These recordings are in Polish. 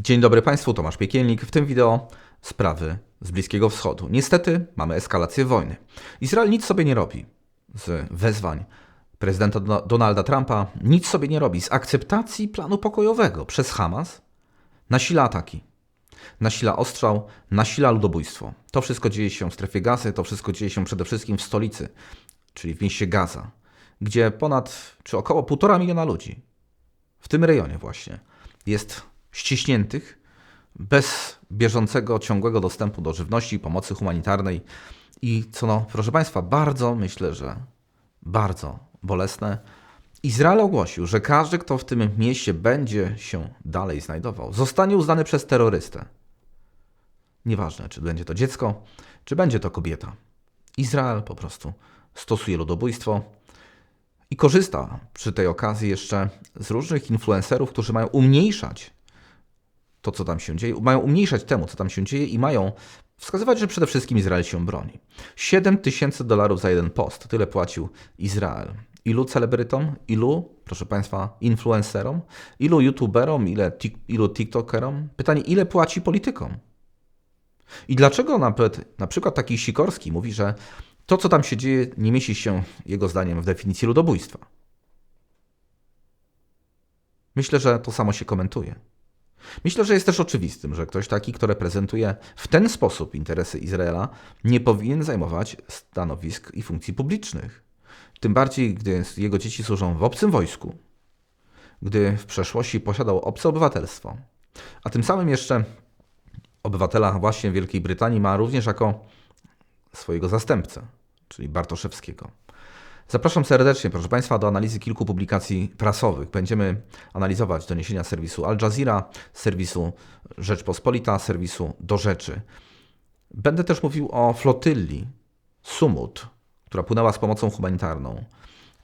Dzień dobry Państwu, Tomasz Piekielnik. W tym wideo sprawy z Bliskiego Wschodu. Niestety mamy eskalację wojny. Izrael nic sobie nie robi z wezwań prezydenta Donalda Trumpa, nic sobie nie robi z akceptacji planu pokojowego przez Hamas, nasila ataki, nasila ostrzał, nasila ludobójstwo. To wszystko dzieje się w strefie gazy, to wszystko dzieje się przede wszystkim w stolicy, czyli w mieście Gaza, gdzie ponad, czy około półtora miliona ludzi, w tym rejonie właśnie, jest ściśniętych, bez bieżącego, ciągłego dostępu do żywności, pomocy humanitarnej i co no, proszę Państwa, bardzo myślę, że bardzo bolesne. Izrael ogłosił, że każdy, kto w tym mieście będzie się dalej znajdował, zostanie uznany przez terrorystę. Nieważne, czy będzie to dziecko, czy będzie to kobieta. Izrael po prostu stosuje ludobójstwo i korzysta przy tej okazji jeszcze z różnych influencerów, którzy mają umniejszać to, co tam się dzieje, mają umniejszać temu, co tam się dzieje i mają wskazywać, że przede wszystkim Izrael się broni. 7 tysięcy dolarów za jeden post, tyle płacił Izrael. Ilu celebrytom, ilu, proszę Państwa, influencerom, ilu youtuberom, ile, ilu tiktokerom? Pytanie, ile płaci politykom? I dlaczego nawet na przykład taki Sikorski mówi, że to, co tam się dzieje, nie mieści się, jego zdaniem, w definicji ludobójstwa? Myślę, że to samo się komentuje. Myślę, że jest też oczywistym, że ktoś taki, kto reprezentuje w ten sposób interesy Izraela, nie powinien zajmować stanowisk i funkcji publicznych. Tym bardziej, gdy jego dzieci służą w obcym wojsku, gdy w przeszłości posiadał obce obywatelstwo, a tym samym jeszcze obywatela właśnie Wielkiej Brytanii ma również jako swojego zastępcę, czyli Bartoszewskiego. Zapraszam serdecznie, proszę Państwa, do analizy kilku publikacji prasowych. Będziemy analizować doniesienia serwisu Al Jazeera, serwisu Rzeczpospolita, serwisu Do Rzeczy. Będę też mówił o flotyli Sumut, która płynęła z pomocą humanitarną,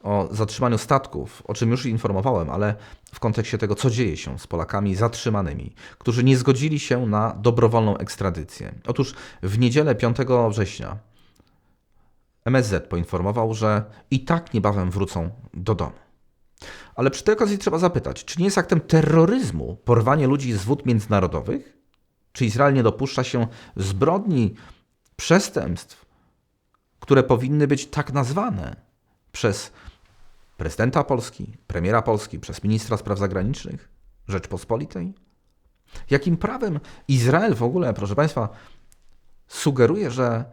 o zatrzymaniu statków, o czym już informowałem, ale w kontekście tego, co dzieje się z Polakami zatrzymanymi, którzy nie zgodzili się na dobrowolną ekstradycję. Otóż w niedzielę 5 września MSZ poinformował, że i tak niebawem wrócą do domu. Ale przy tej okazji trzeba zapytać, czy nie jest aktem terroryzmu porwanie ludzi z wód międzynarodowych? Czy Izrael nie dopuszcza się zbrodni, przestępstw, które powinny być tak nazwane przez prezydenta Polski, premiera Polski, przez ministra spraw zagranicznych Rzeczpospolitej? Jakim prawem Izrael w ogóle, proszę Państwa, sugeruje, że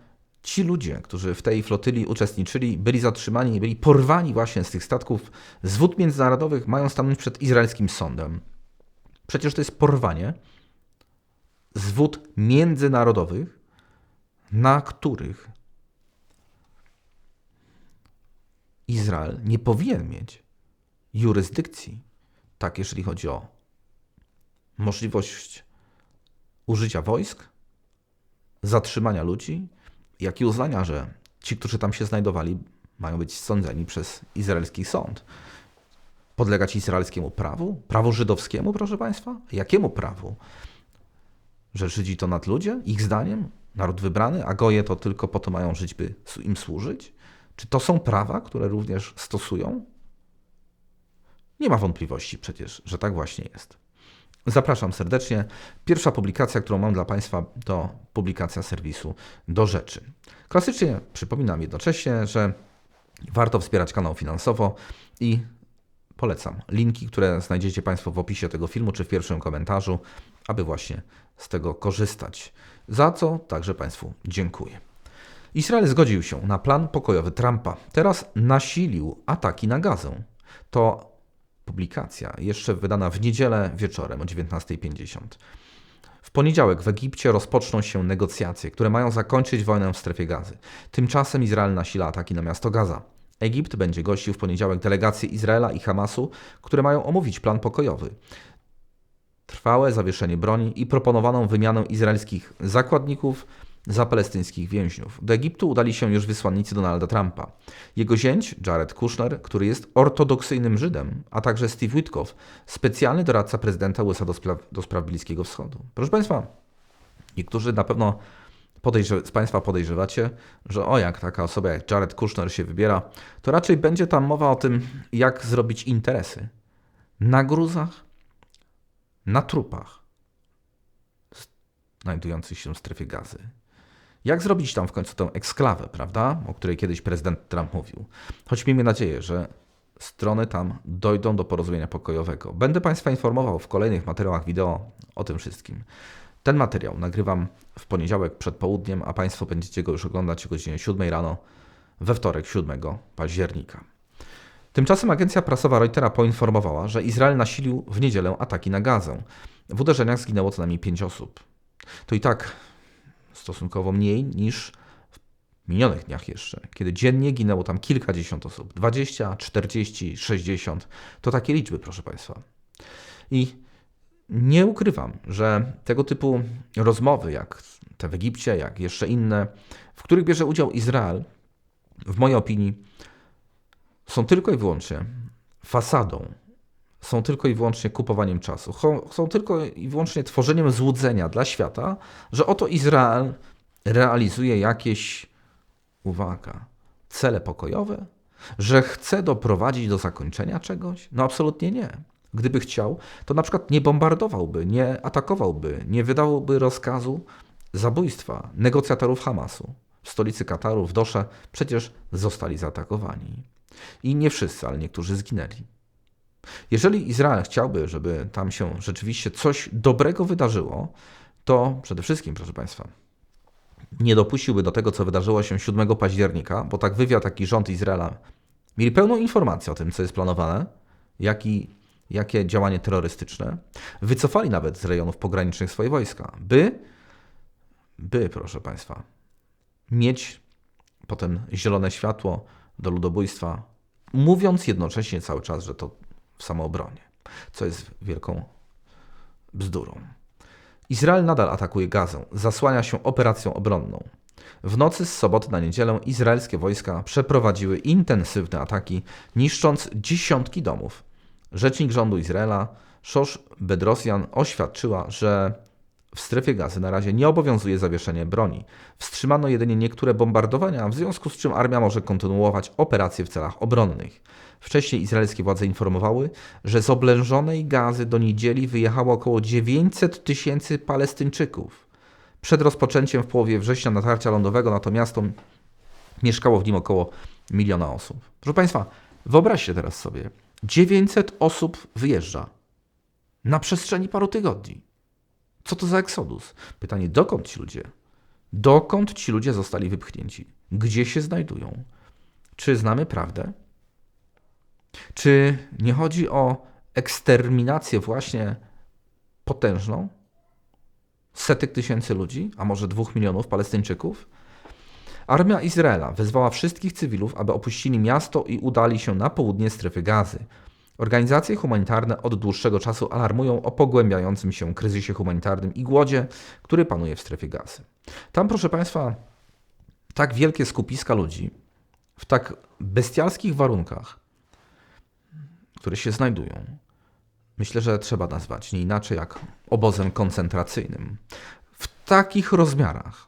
ci ludzie, którzy w tej flotyli uczestniczyli, byli zatrzymani byli porwani właśnie z tych statków z wód międzynarodowych, mają stanąć przed izraelskim sądem. Przecież to jest porwanie z wód międzynarodowych, na których Izrael nie powinien mieć jurysdykcji, tak jeżeli chodzi o możliwość użycia wojsk, zatrzymania ludzi jak i uznania, że ci, którzy tam się znajdowali, mają być sądzeni przez izraelski sąd. Podlegać izraelskiemu prawu? Prawu żydowskiemu, proszę Państwa? Jakiemu prawu? Że Żydzi to nadludzie, ich zdaniem? Naród wybrany, a goje to tylko po to mają żyć, by im służyć? Czy to są prawa, które również stosują? Nie ma wątpliwości przecież, że tak właśnie jest. Zapraszam serdecznie. Pierwsza publikacja, którą mam dla Państwa, to publikacja serwisu Do Rzeczy. Klasycznie przypominam jednocześnie, że warto wspierać kanał finansowo i polecam linki, które znajdziecie Państwo w opisie tego filmu czy w pierwszym komentarzu, aby właśnie z tego korzystać. Za co także Państwu dziękuję. Israel zgodził się na plan pokojowy Trumpa. Teraz nasilił ataki na Gazę. To publikacja, jeszcze wydana w niedzielę wieczorem o 19.50. W poniedziałek w Egipcie rozpoczną się negocjacje, które mają zakończyć wojnę w strefie gazy. Tymczasem Izrael nasila ataki na miasto Gaza. Egipt będzie gościł w poniedziałek delegacje Izraela i Hamasu, które mają omówić plan pokojowy. Trwałe zawieszenie broni i proponowaną wymianę izraelskich zakładników za palestyńskich więźniów. Do Egiptu udali się już wysłannicy Donalda Trumpa. Jego zięć, Jared Kushner, który jest ortodoksyjnym Żydem, a także Steve Witkow, specjalny doradca prezydenta USA do spraw, do spraw Bliskiego Wschodu. Proszę Państwa, niektórzy na pewno z Państwa podejrzewacie, że o jak taka osoba jak Jared Kushner się wybiera, to raczej będzie tam mowa o tym, jak zrobić interesy. Na gruzach, na trupach znajdujących się w strefie gazy. Jak zrobić tam w końcu tę eksklawę, prawda? O której kiedyś prezydent Trump mówił. Choć miejmy nadzieję, że strony tam dojdą do porozumienia pokojowego. Będę Państwa informował w kolejnych materiałach wideo o tym wszystkim. Ten materiał nagrywam w poniedziałek przed południem, a Państwo będziecie go już oglądać o godzinie 7 rano we wtorek 7 października. Tymczasem agencja prasowa Reutera poinformowała, że Izrael nasilił w niedzielę ataki na Gazę. W uderzeniach zginęło co najmniej 5 osób. To i tak stosunkowo mniej niż w minionych dniach jeszcze, kiedy dziennie ginęło tam kilkadziesiąt osób. 20, 40, 60 to takie liczby, proszę Państwa. I nie ukrywam, że tego typu rozmowy, jak te w Egipcie, jak jeszcze inne, w których bierze udział Izrael, w mojej opinii, są tylko i wyłącznie fasadą, są tylko i wyłącznie kupowaniem czasu, są tylko i wyłącznie tworzeniem złudzenia dla świata, że oto Izrael realizuje jakieś, uwaga, cele pokojowe, że chce doprowadzić do zakończenia czegoś? No absolutnie nie. Gdyby chciał, to na przykład nie bombardowałby, nie atakowałby, nie wydałby rozkazu zabójstwa negocjatorów Hamasu. W stolicy Kataru, w Dosze, przecież zostali zaatakowani. I nie wszyscy, ale niektórzy zginęli. Jeżeli Izrael chciałby, żeby tam się rzeczywiście coś dobrego wydarzyło, to przede wszystkim, proszę Państwa, nie dopuściłby do tego, co wydarzyło się 7 października, bo tak wywiad, jak i rząd Izraela mieli pełną informację o tym, co jest planowane, jakie działanie terrorystyczne. Wycofali nawet z rejonów pogranicznych swoje wojska, by, by, proszę Państwa, mieć potem zielone światło do ludobójstwa, mówiąc jednocześnie cały czas, że to w samoobronie, co jest wielką bzdurą. Izrael nadal atakuje Gazę, zasłania się operacją obronną. W nocy z soboty na niedzielę izraelskie wojska przeprowadziły intensywne ataki, niszcząc dziesiątki domów. Rzecznik rządu Izraela, Szosz Bedrosian, oświadczyła, że w strefie gazy na razie nie obowiązuje zawieszenie broni. Wstrzymano jedynie niektóre bombardowania, w związku z czym armia może kontynuować operacje w celach obronnych. Wcześniej izraelskie władze informowały, że z oblężonej gazy do niedzieli wyjechało około 900 tysięcy Palestyńczyków. Przed rozpoczęciem w połowie września natarcia lądowego na to miasto mieszkało w nim około miliona osób. Proszę Państwa, wyobraźcie teraz sobie, 900 osób wyjeżdża na przestrzeni paru tygodni. Co to za eksodus? Pytanie, dokąd ci ludzie? Dokąd ci ludzie zostali wypchnięci? Gdzie się znajdują? Czy znamy prawdę? Czy nie chodzi o eksterminację właśnie potężną? Setek tysięcy ludzi, a może dwóch milionów Palestyńczyków? Armia Izraela wezwała wszystkich cywilów, aby opuścili miasto i udali się na południe strefy gazy. Organizacje humanitarne od dłuższego czasu alarmują o pogłębiającym się kryzysie humanitarnym i głodzie, który panuje w strefie gazy. Tam, proszę Państwa, tak wielkie skupiska ludzi, w tak bestialskich warunkach, które się znajdują, myślę, że trzeba nazwać nie inaczej jak obozem koncentracyjnym. W takich rozmiarach,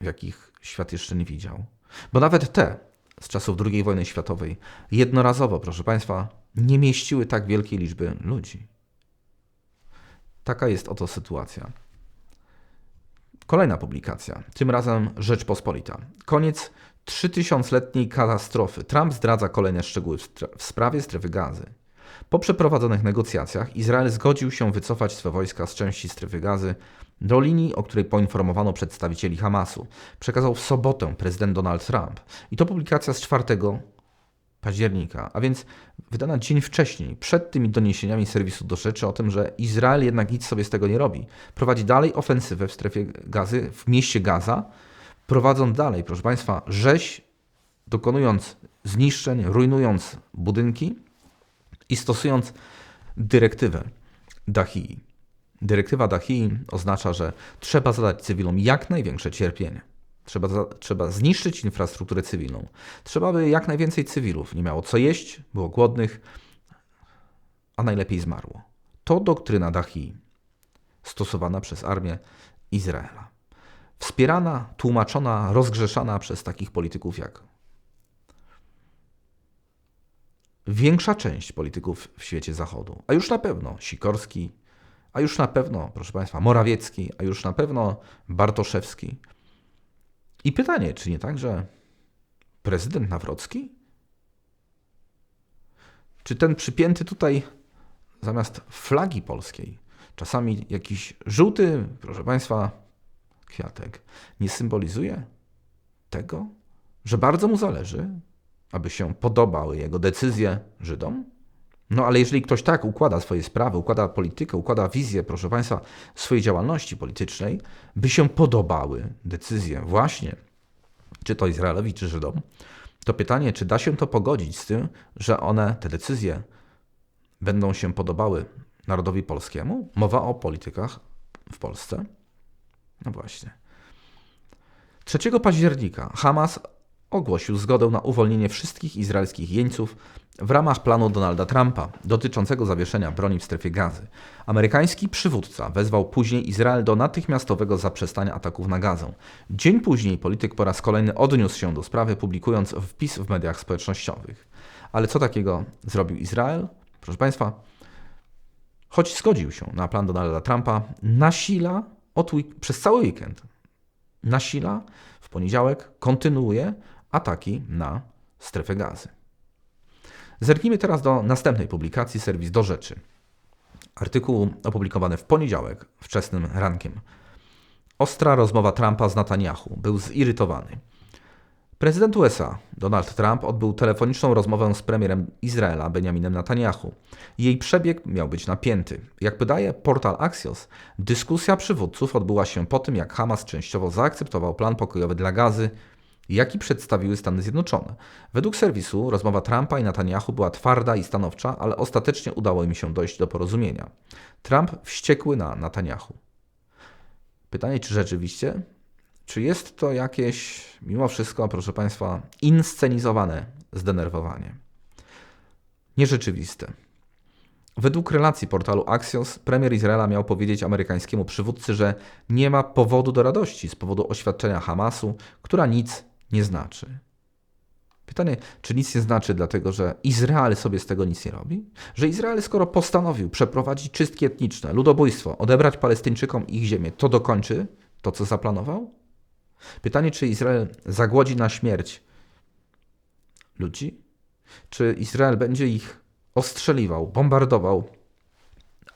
w jakich świat jeszcze nie widział. Bo nawet te z czasów II wojny światowej jednorazowo, proszę Państwa, nie mieściły tak wielkiej liczby ludzi. Taka jest oto sytuacja. Kolejna publikacja, tym razem Rzeczpospolita. Koniec 3000-letniej katastrofy. Trump zdradza kolejne szczegóły w sprawie strefy gazy. Po przeprowadzonych negocjacjach Izrael zgodził się wycofać swe wojska z części strefy gazy do linii, o której poinformowano przedstawicieli Hamasu. Przekazał w sobotę prezydent Donald Trump. I to publikacja z 4 października, a więc wydana dzień wcześniej, przed tymi doniesieniami serwisu do rzeczy o tym, że Izrael jednak nic sobie z tego nie robi. Prowadzi dalej ofensywę w strefie gazy, w mieście Gaza, prowadząc dalej, proszę Państwa, rzeź, dokonując zniszczeń, rujnując budynki i stosując dyrektywę Dahii. Dyrektywa Dahii oznacza, że trzeba zadać cywilom jak największe cierpienie. Trzeba, trzeba zniszczyć infrastrukturę cywilną. Trzeba, by jak najwięcej cywilów nie miało co jeść, było głodnych, a najlepiej zmarło. To doktryna Dahi, stosowana przez armię Izraela. Wspierana, tłumaczona, rozgrzeszana przez takich polityków jak większa część polityków w świecie zachodu, a już na pewno Sikorski, a już na pewno, proszę Państwa, Morawiecki, a już na pewno Bartoszewski. I pytanie, czy nie także prezydent Nawrocki? Czy ten przypięty tutaj zamiast flagi polskiej, czasami jakiś żółty, proszę Państwa, kwiatek, nie symbolizuje tego, że bardzo mu zależy, aby się podobały jego decyzje Żydom? No ale jeżeli ktoś tak układa swoje sprawy, układa politykę, układa wizję, proszę Państwa, swojej działalności politycznej, by się podobały decyzje właśnie, czy to Izraelowi, czy Żydom, to pytanie, czy da się to pogodzić z tym, że one, te decyzje, będą się podobały narodowi polskiemu? Mowa o politykach w Polsce? No właśnie. 3 października Hamas ogłosił zgodę na uwolnienie wszystkich izraelskich jeńców w ramach planu Donalda Trumpa dotyczącego zawieszenia broni w strefie gazy. Amerykański przywódca wezwał później Izrael do natychmiastowego zaprzestania ataków na gazę. Dzień później polityk po raz kolejny odniósł się do sprawy, publikując wpis w mediach społecznościowych. Ale co takiego zrobił Izrael? Proszę Państwa, choć zgodził się na plan Donalda Trumpa, nasila od przez cały weekend, nasila w poniedziałek, kontynuuje ataki na strefę gazy. Zerknijmy teraz do następnej publikacji, serwis do rzeczy. Artykuł opublikowany w poniedziałek, wczesnym rankiem. Ostra rozmowa Trumpa z Netanyahu. Był zirytowany. Prezydent USA Donald Trump odbył telefoniczną rozmowę z premierem Izraela Benjaminem Netanyahu. Jej przebieg miał być napięty. Jak podaje portal Axios, dyskusja przywódców odbyła się po tym, jak Hamas częściowo zaakceptował plan pokojowy dla gazy, jaki przedstawiły Stany Zjednoczone. Według serwisu rozmowa Trumpa i Netanyahu była twarda i stanowcza, ale ostatecznie udało im się dojść do porozumienia. Trump wściekły na Netanyahu. Pytanie, czy rzeczywiście czy jest to jakieś, mimo wszystko, proszę Państwa, inscenizowane zdenerwowanie? Nierzeczywiste. Według relacji portalu Axios, premier Izraela miał powiedzieć amerykańskiemu przywódcy, że nie ma powodu do radości z powodu oświadczenia Hamasu, która nic nie znaczy. Pytanie, czy nic nie znaczy, dlatego że Izrael sobie z tego nic nie robi? Że Izrael, skoro postanowił przeprowadzić czystki etniczne, ludobójstwo, odebrać Palestyńczykom ich ziemię, to dokończy to, co zaplanował? Pytanie, czy Izrael zagłodzi na śmierć ludzi? Czy Izrael będzie ich ostrzeliwał, bombardował,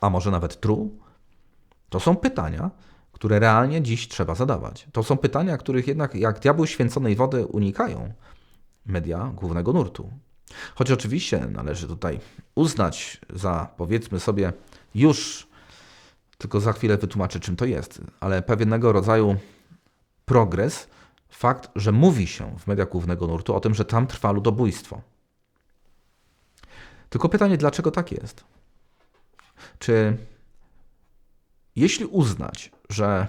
a może nawet truł? To są pytania, które realnie dziś trzeba zadawać. To są pytania, których jednak jak diabeł święconej wody unikają media głównego nurtu. Choć oczywiście należy tutaj uznać za, powiedzmy sobie, już, tylko za chwilę wytłumaczę, czym to jest, ale pewnego rodzaju progres fakt, że mówi się w mediach głównego nurtu o tym, że tam trwa ludobójstwo. Tylko pytanie, dlaczego tak jest? Czy jeśli uznać, że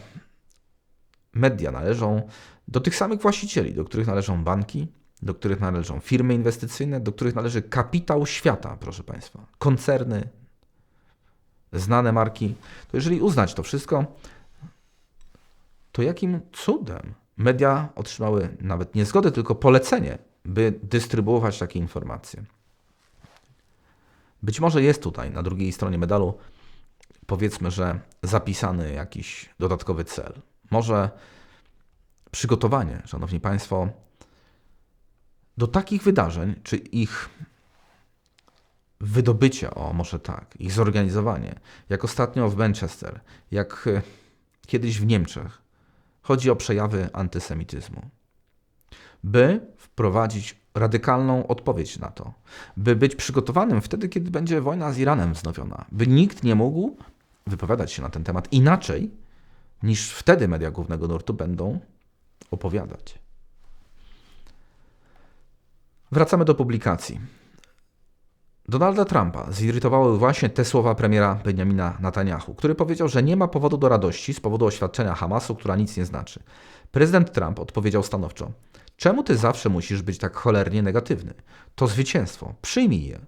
media należą do tych samych właścicieli, do których należą banki, do których należą firmy inwestycyjne, do których należy kapitał świata, proszę Państwa, koncerny, znane marki, to jeżeli uznać to wszystko, to jakim cudem media otrzymały nawet nie zgodę, tylko polecenie, by dystrybuować takie informacje? Być może jest tutaj na drugiej stronie medalu, powiedzmy, że zapisany jakiś dodatkowy cel. Może przygotowanie, Szanowni Państwo, do takich wydarzeń, czy ich wydobycie, o może tak, ich zorganizowanie, jak ostatnio w Manchester, jak kiedyś w Niemczech, Chodzi o przejawy antysemityzmu. By wprowadzić radykalną odpowiedź na to, by być przygotowanym wtedy, kiedy będzie wojna z Iranem wznowiona, by nikt nie mógł wypowiadać się na ten temat inaczej, niż wtedy media głównego nurtu będą opowiadać. Wracamy do publikacji. Donalda Trumpa zirytowały właśnie te słowa premiera Benjamina Netanyahu, który powiedział, że nie ma powodu do radości z powodu oświadczenia Hamasu, która nic nie znaczy. Prezydent Trump odpowiedział stanowczo: Czemu ty zawsze musisz być tak cholernie negatywny? To zwycięstwo, przyjmij je.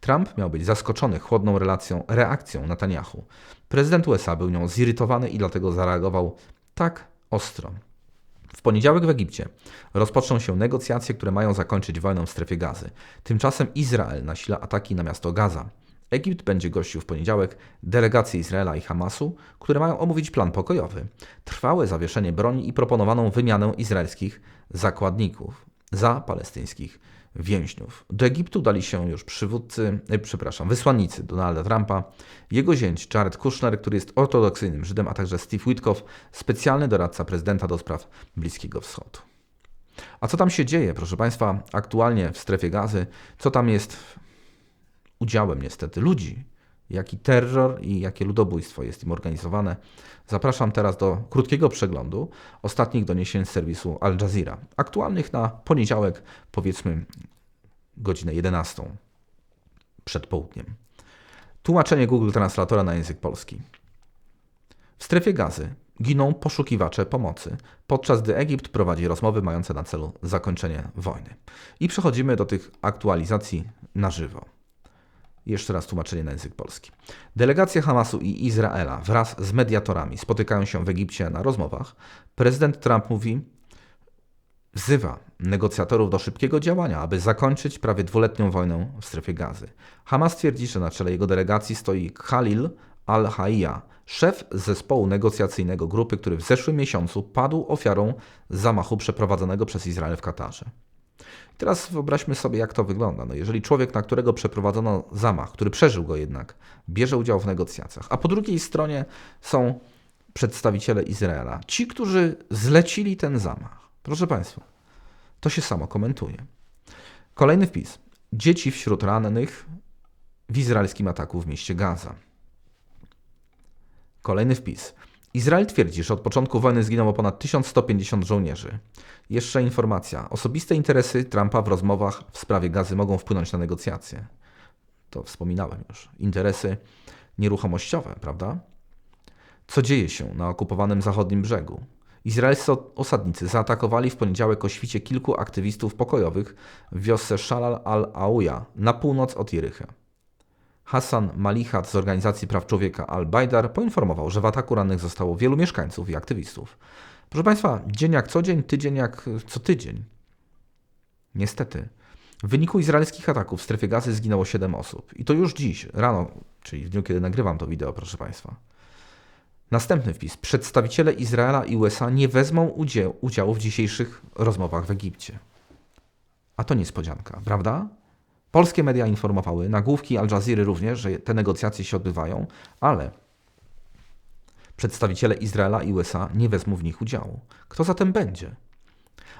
Trump miał być zaskoczony chłodną relacją, reakcją Netanyahu. Prezydent USA był nią zirytowany i dlatego zareagował tak ostro. W poniedziałek w Egipcie rozpoczną się negocjacje, które mają zakończyć wojnę w strefie gazy. Tymczasem Izrael nasila ataki na miasto Gaza. Egipt będzie gościł w poniedziałek delegacje Izraela i Hamasu, które mają omówić plan pokojowy, trwałe zawieszenie broni i proponowaną wymianę izraelskich zakładników za palestyńskich więźniów. Do Egiptu dali się już przywódcy, e, przepraszam, wysłannicy Donalda Trumpa, jego zięć Jared Kushner, który jest ortodoksyjnym Żydem, a także Steve Witkow, specjalny doradca prezydenta do spraw Bliskiego Wschodu. A co tam się dzieje, proszę Państwa, aktualnie w strefie gazy? Co tam jest udziałem niestety ludzi? Jaki terror i jakie ludobójstwo jest im organizowane? Zapraszam teraz do krótkiego przeglądu ostatnich doniesień z serwisu Al Jazeera, aktualnych na poniedziałek, powiedzmy godzinę 11 przed południem. Tłumaczenie Google Translatora na język polski. W strefie gazy giną poszukiwacze pomocy, podczas gdy Egipt prowadzi rozmowy mające na celu zakończenie wojny. I przechodzimy do tych aktualizacji na żywo. Jeszcze raz tłumaczenie na język polski. Delegacje Hamasu i Izraela wraz z mediatorami spotykają się w Egipcie na rozmowach. Prezydent Trump mówi, wzywa negocjatorów do szybkiego działania, aby zakończyć prawie dwuletnią wojnę w strefie gazy. Hamas twierdzi, że na czele jego delegacji stoi Khalil al-Hayya, szef zespołu negocjacyjnego grupy, który w zeszłym miesiącu padł ofiarą zamachu przeprowadzonego przez Izrael w Katarze. Teraz wyobraźmy sobie, jak to wygląda. No jeżeli człowiek, na którego przeprowadzono zamach, który przeżył go jednak, bierze udział w negocjacjach, a po drugiej stronie są przedstawiciele Izraela, ci, którzy zlecili ten zamach. Proszę Państwa, to się samo komentuje. Kolejny wpis. Dzieci wśród rannych w izraelskim ataku w mieście Gaza. Kolejny wpis. Izrael twierdzi, że od początku wojny zginęło ponad 1150 żołnierzy. Jeszcze informacja. Osobiste interesy Trumpa w rozmowach w sprawie gazy mogą wpłynąć na negocjacje. To wspominałem już. Interesy nieruchomościowe, prawda? Co dzieje się na okupowanym zachodnim brzegu? Izraelscy osadnicy zaatakowali w poniedziałek o świcie kilku aktywistów pokojowych w wiosce Shalal al-Auja na północ od Jericha. Hassan Malihat z Organizacji Praw Człowieka Al-Bajdar poinformował, że w ataku rannych zostało wielu mieszkańców i aktywistów. Proszę Państwa, dzień jak co dzień, tydzień jak co tydzień. Niestety, w wyniku izraelskich ataków w strefie gazy zginęło 7 osób. I to już dziś, rano, czyli w dniu, kiedy nagrywam to wideo, proszę Państwa. Następny wpis. Przedstawiciele Izraela i USA nie wezmą udział, udziału w dzisiejszych rozmowach w Egipcie. A to niespodzianka, prawda? Polskie media informowały, nagłówki Al Jazeera również, że te negocjacje się odbywają, ale przedstawiciele Izraela i USA nie wezmą w nich udziału. Kto zatem będzie?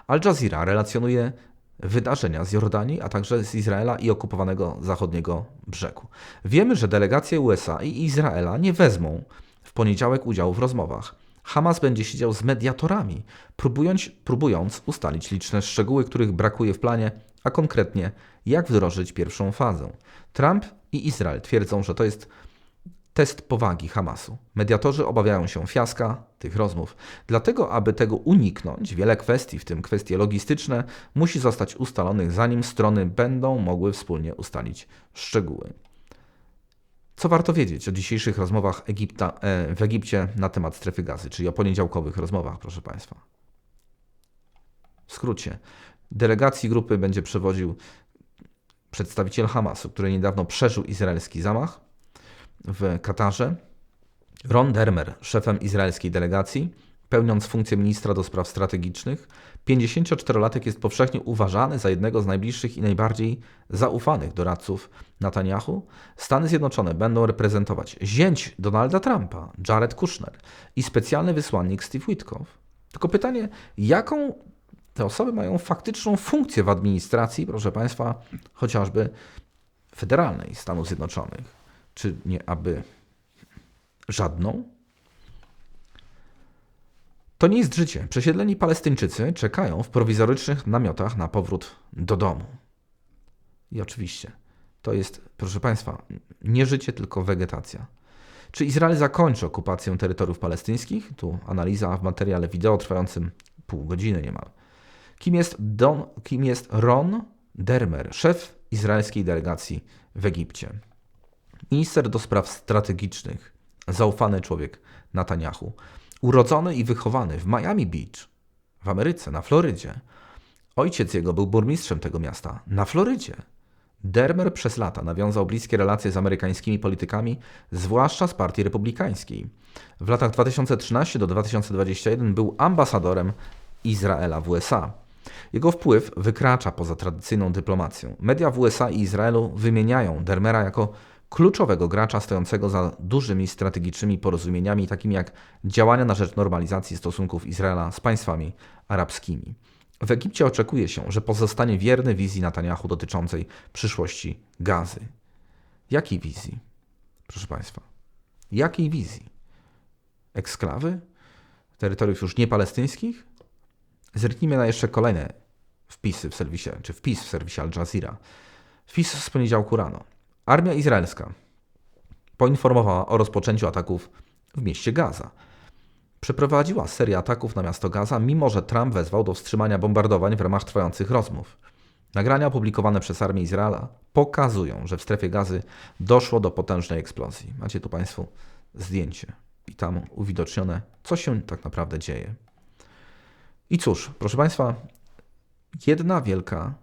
Al Jazeera relacjonuje wydarzenia z Jordanii, a także z Izraela i okupowanego zachodniego brzegu. Wiemy, że delegacje USA i Izraela nie wezmą w poniedziałek udziału w rozmowach. Hamas będzie siedział z mediatorami, próbując, próbując ustalić liczne szczegóły, których brakuje w planie, a konkretnie jak wdrożyć pierwszą fazę. Trump i Izrael twierdzą, że to jest test powagi Hamasu. Mediatorzy obawiają się fiaska tych rozmów. Dlatego, aby tego uniknąć, wiele kwestii, w tym kwestie logistyczne, musi zostać ustalonych, zanim strony będą mogły wspólnie ustalić szczegóły. Co warto wiedzieć o dzisiejszych rozmowach Egipta, e, w Egipcie na temat strefy gazy, czyli o poniedziałkowych rozmowach, proszę Państwa? W skrócie, delegacji grupy będzie przewodził przedstawiciel Hamasu, który niedawno przeżył izraelski zamach w Katarze, Ron Dermer, szefem izraelskiej delegacji, pełniąc funkcję ministra do spraw strategicznych, 54-latek jest powszechnie uważany za jednego z najbliższych i najbardziej zaufanych doradców Netanyahu. Stany Zjednoczone będą reprezentować zięć Donalda Trumpa, Jared Kushner i specjalny wysłannik Steve Witkow. Tylko pytanie, jaką te osoby mają faktyczną funkcję w administracji, proszę Państwa, chociażby federalnej Stanów Zjednoczonych. Czy nie aby żadną? To nie jest życie. Przesiedleni Palestyńczycy czekają w prowizorycznych namiotach na powrót do domu. I oczywiście to jest, proszę Państwa, nie życie, tylko wegetacja. Czy Izrael zakończy okupację terytoriów palestyńskich? Tu analiza w materiale wideo trwającym pół godziny niemal. Kim jest, Don, kim jest Ron Dermer, szef izraelskiej delegacji w Egipcie? Minister do spraw strategicznych, zaufany człowiek Netanyahu, urodzony i wychowany w Miami Beach, w Ameryce, na Florydzie. Ojciec jego był burmistrzem tego miasta, na Florydzie. Dermer przez lata nawiązał bliskie relacje z amerykańskimi politykami, zwłaszcza z Partii Republikańskiej. W latach 2013 do 2021 był ambasadorem Izraela w USA. Jego wpływ wykracza poza tradycyjną dyplomacją. Media w USA i Izraelu wymieniają Dermera jako kluczowego gracza stojącego za dużymi strategicznymi porozumieniami, takimi jak działania na rzecz normalizacji stosunków Izraela z państwami arabskimi. W Egipcie oczekuje się, że pozostanie wierny wizji Netanyahu dotyczącej przyszłości gazy. Jakiej wizji? Proszę Państwa, jakiej wizji? Eksklawy? Terytoriów już niepalestyńskich? Zerknijmy na jeszcze kolejne wpisy w serwisie, czy wpis w serwisie Al Jazeera. Wpis z poniedziałku rano. Armia izraelska poinformowała o rozpoczęciu ataków w mieście Gaza. Przeprowadziła serię ataków na miasto Gaza, mimo że Trump wezwał do wstrzymania bombardowań w ramach trwających rozmów. Nagrania opublikowane przez armię Izraela pokazują, że w strefie gazy doszło do potężnej eksplozji. Macie tu Państwo zdjęcie i tam uwidocznione, co się tak naprawdę dzieje. I cóż, proszę Państwa, jedna wielka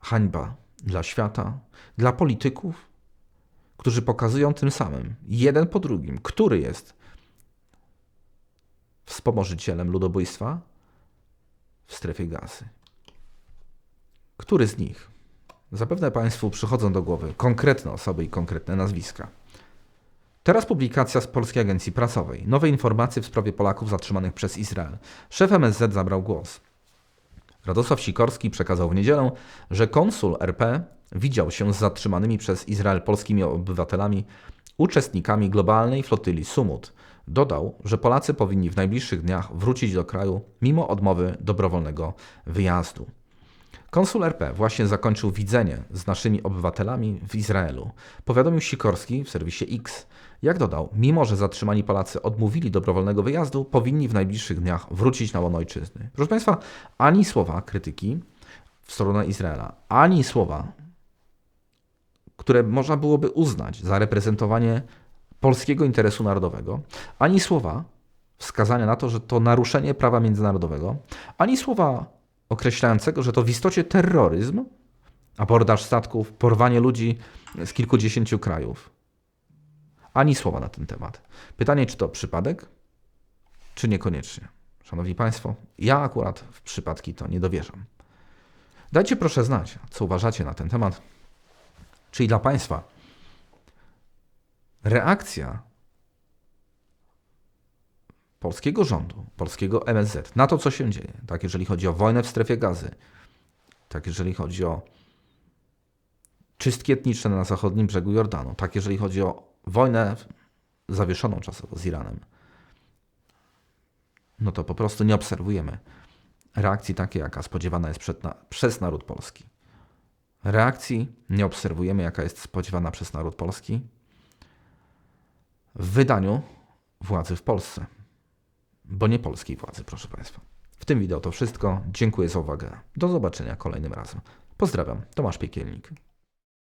hańba dla świata, dla polityków, którzy pokazują tym samym, jeden po drugim, który jest wspomożycielem ludobójstwa w strefie gazy. Który z nich? Zapewne Państwu przychodzą do głowy konkretne osoby i konkretne nazwiska. Teraz publikacja z Polskiej Agencji Prasowej. Nowe informacje w sprawie Polaków zatrzymanych przez Izrael. Szef MSZ zabrał głos. Radosław Sikorski przekazał w niedzielę, że konsul RP widział się z zatrzymanymi przez Izrael polskimi obywatelami, uczestnikami globalnej flotyli Sumut. Dodał, że Polacy powinni w najbliższych dniach wrócić do kraju mimo odmowy dobrowolnego wyjazdu. Konsul RP właśnie zakończył widzenie z naszymi obywatelami w Izraelu. Powiadomił Sikorski w serwisie X. Jak dodał, mimo że zatrzymani Polacy odmówili dobrowolnego wyjazdu, powinni w najbliższych dniach wrócić na łono ojczyzny. Proszę Państwa, ani słowa krytyki w stronę Izraela, ani słowa, które można byłoby uznać za reprezentowanie polskiego interesu narodowego, ani słowa wskazania na to, że to naruszenie prawa międzynarodowego, ani słowa określającego, że to w istocie terroryzm, abordaż statków, porwanie ludzi z kilkudziesięciu krajów. Ani słowa na ten temat. Pytanie, czy to przypadek, czy niekoniecznie. Szanowni Państwo, ja akurat w przypadki to nie dowierzam. Dajcie proszę znać, co uważacie na ten temat. Czyli dla Państwa reakcja polskiego rządu, polskiego MSZ na to, co się dzieje, tak jeżeli chodzi o wojnę w strefie gazy, tak jeżeli chodzi o czystki etniczne na zachodnim brzegu Jordanu, tak jeżeli chodzi o wojnę zawieszoną czasowo z Iranem, no to po prostu nie obserwujemy reakcji takiej, jaka spodziewana jest na, przez naród polski. Reakcji nie obserwujemy, jaka jest spodziewana przez naród polski w wydaniu władzy w Polsce bo nie polskiej władzy, proszę Państwa. W tym wideo to wszystko. Dziękuję za uwagę. Do zobaczenia kolejnym razem. Pozdrawiam, Tomasz Piekielnik.